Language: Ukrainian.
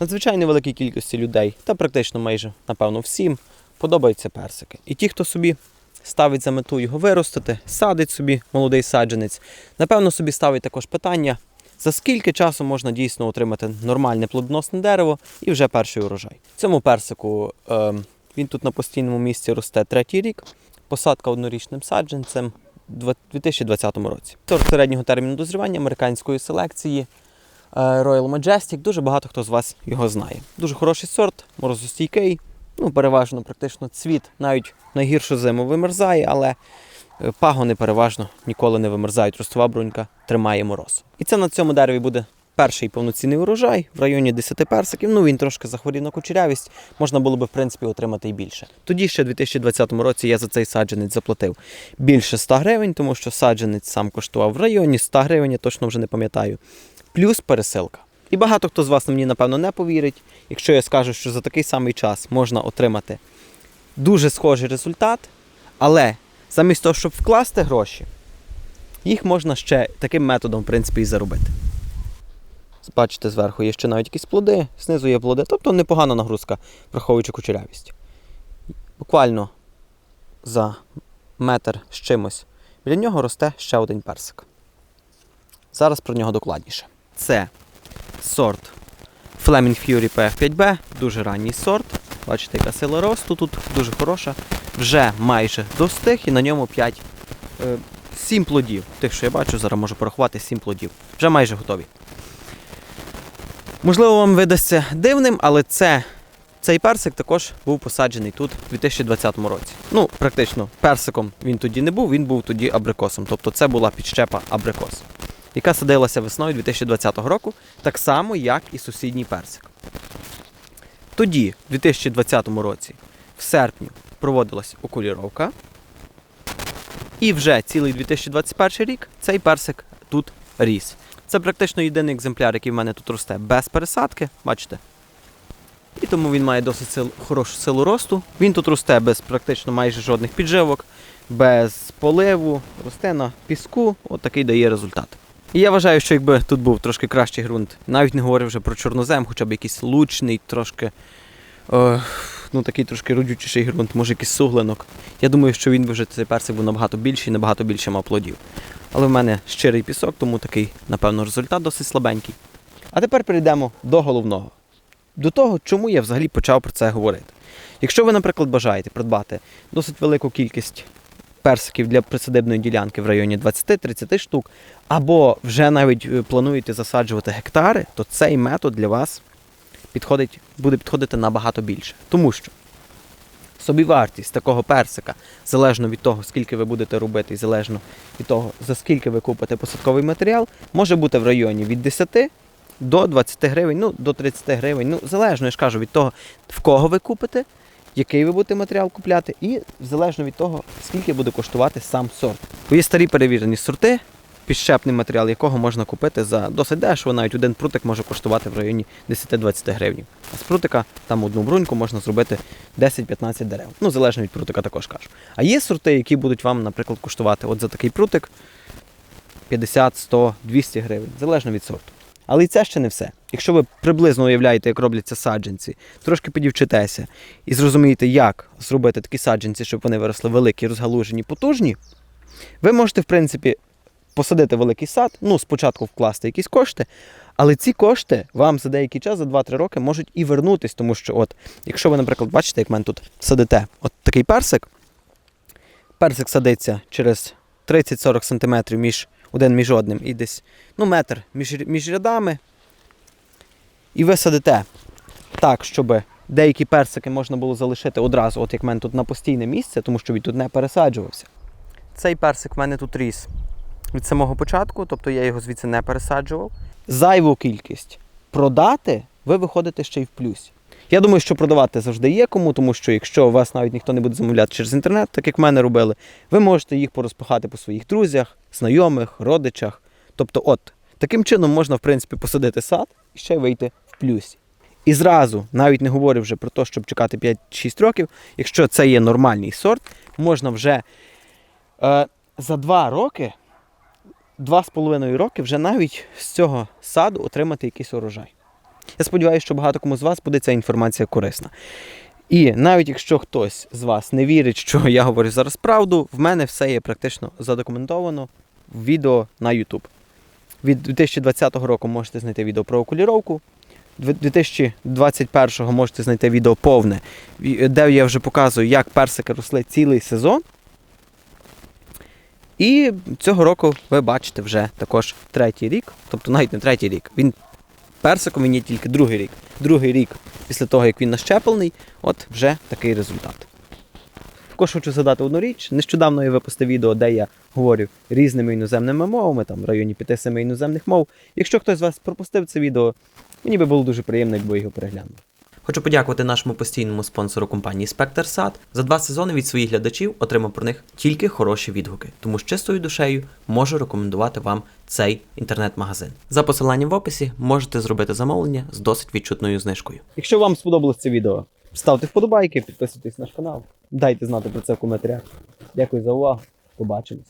Надзвичайно великій кількості людей, та практично майже, напевно, всім подобаються персики. І ті, хто собі ставить за мету його виростити, садить собі молодий саджанець, напевно, собі ставить також питання, за скільки часу можна дійсно отримати нормальне плодоносне дерево і вже перший урожай. Цьому персику е, він тут на постійному місці росте третій рік. Посадка однорічним саджанцем у 2020 році. Сорт середнього терміну дозрівання американської селекції Royal Majestic. Дуже багато хто з вас його знає. Дуже хороший сорт, морозостійкий. Ну, переважно, практично цвіт навіть найгіршу зиму вимерзає, але е, пагони переважно ніколи не вимерзають. Ростова брунька тримає мороз. І це на цьому дереві буде перший повноцінний урожай в районі 10 персиків. Ну він трошки захворів на кучерявість, можна було би в принципі отримати і більше. Тоді ще в 2020 році я за цей саджанець заплатив більше 100 гривень, тому що саджанець сам коштував в районі 100 гривень, я точно вже не пам'ятаю. Плюс пересилка. І багато хто з вас мені, напевно, не повірить, якщо я скажу, що за такий самий час можна отримати дуже схожий результат, але замість того, щоб вкласти гроші, їх можна ще таким методом, в принципі, і заробити. Бачите, зверху є ще навіть якісь плоди, знизу є плоди, тобто непогана нагрузка, враховуючи кучерявість. Буквально за метр з чимось біля нього росте ще один персик. Зараз про нього докладніше. Це сорт Flaming Fury PF5B, дуже ранній сорт. Бачите, яка сила росту тут дуже хороша. Вже майже достиг і на ньому 5, 7 плодів. Тих, що я бачу, зараз можу порахувати 7 плодів. Вже майже готові. Можливо, вам видасться дивним, але це, цей персик також був посаджений тут у 2020 році. Ну, практично, персиком він тоді не був, він був тоді абрикосом. Тобто це була підщепа абрикос, яка садилася весною 2020 року, так само, як і сусідній персик. Тоді, у 2020 році, в серпні, проводилась окуліровка. І вже цілий 2021 рік цей персик тут ріс. Це практично єдиний екземпляр, який в мене тут росте без пересадки, бачите? І тому він має досить сил, хорошу силу росту. Він тут росте без практично майже жодних підживок, без поливу, росте на піску, от такий дає результат. І я вважаю, що якби тут був трошки кращий ґрунт, навіть не говорив вже про чорнозем, хоча б якийсь лучний, трошки, е, ну такий трошки родючіший ґрунт, може якийсь суглинок. Я думаю, що він би вже цей персик був набагато більший, набагато більше мав плодів. Але в мене щирий пісок, тому такий, напевно, результат досить слабенький. А тепер перейдемо до головного. До того, чому я взагалі почав про це говорити. Якщо ви, наприклад, бажаєте придбати досить велику кількість персиків для присадибної ділянки в районі 20-30 штук, або вже навіть е, плануєте засаджувати гектари, то цей метод для вас підходить, буде підходити набагато більше. Тому що собівартість такого персика, залежно від того, скільки ви будете робити, і залежно від того, за скільки ви купите посадковий матеріал, може бути в районі від 10 до 20 гривень, ну до 30 гривень. Ну, залежно, я ж кажу, від того, в кого ви купите, який ви будете матеріал купляти, і залежно від того, скільки буде коштувати сам сорт. Бо є старі перевірені сорти, підщепний матеріал якого можна купити за досить дешево, навіть один прутик може коштувати в районі 10-20 гривень. А з прутика там одну бруньку можна зробити 10-15 дерев. Ну, залежно від прутика також кажу. А є сорти, які будуть вам, наприклад, коштувати от за такий прутик 50, 100, 200 гривень, залежно від сорту. Але і це ще не все. Якщо ви приблизно уявляєте, як робляться саджанці, трошки підівчитеся і зрозумієте, як зробити такі саджанці, щоб вони виросли великі, розгалужені, потужні, ви можете, в принципі, посадити великий сад, ну, спочатку вкласти якісь кошти, але ці кошти вам за деякий час, за 2-3 роки, можуть і вернутись, тому що, от, якщо ви, наприклад, бачите, як в мене тут садите от такий персик, персик садиться через 30-40 см між один між одним і десь ну, метр між, між рядами. І ви садите так, щоб деякі персики можна було залишити одразу, от як в мене тут на постійне місце, тому що він тут не пересаджувався. Цей персик в мене тут ріс від самого початку, тобто я його звідси не пересаджував. Зайву кількість продати, ви виходите ще й в плюсі. Я думаю, що продавати завжди є кому, тому що якщо вас навіть ніхто не буде замовляти через інтернет, так як в мене робили, ви можете їх порозпихати по своїх друзях, знайомих, родичах. Тобто, от таким чином можна, в принципі, посадити сад і ще вийти в плюсі. І зразу, навіть не говорю вже про те, щоб чекати 5-6 років, якщо це є нормальний сорт, можна вже е, за 2 роки, 2,5 роки вже навіть з цього саду отримати якийсь урожай. Я сподіваюся, що багато кому з вас буде ця інформація корисна. І навіть якщо хтось з вас не вірить, що я говорю зараз правду, в мене все є практично задокументовано в відео на YouTube. Від 2020 року можете знайти відео про окуліровку. 2021 можете знайти відео повне, де я вже показую, як персики росли цілий сезон. І цього року ви бачите вже також третій рік, тобто навіть не третій рік. Він персиком він є тільки другий рік. Другий рік після того, як він нащеплений, от вже такий результат. Також хочу згадати одну річ. Нещодавно я випустив відео, де я говорю різними іноземними мовами, там в районі 5-7 іноземних мов. Якщо хтось з вас пропустив це відео, мені би було дуже приємно, якби його переглянув. Хочу подякувати нашому постійному спонсору компанії Spectre Sat. За два сезони від своїх глядачів отримав про них тільки хороші відгуки, тому з чистою душею можу рекомендувати вам цей інтернет-магазин. За посиланням в описі можете зробити замовлення з досить відчутною знижкою. Якщо вам сподобалось це відео, ставте вподобайки, підписуйтесь на наш канал, дайте знати про це в коментарях. Дякую за увагу. Побачимось.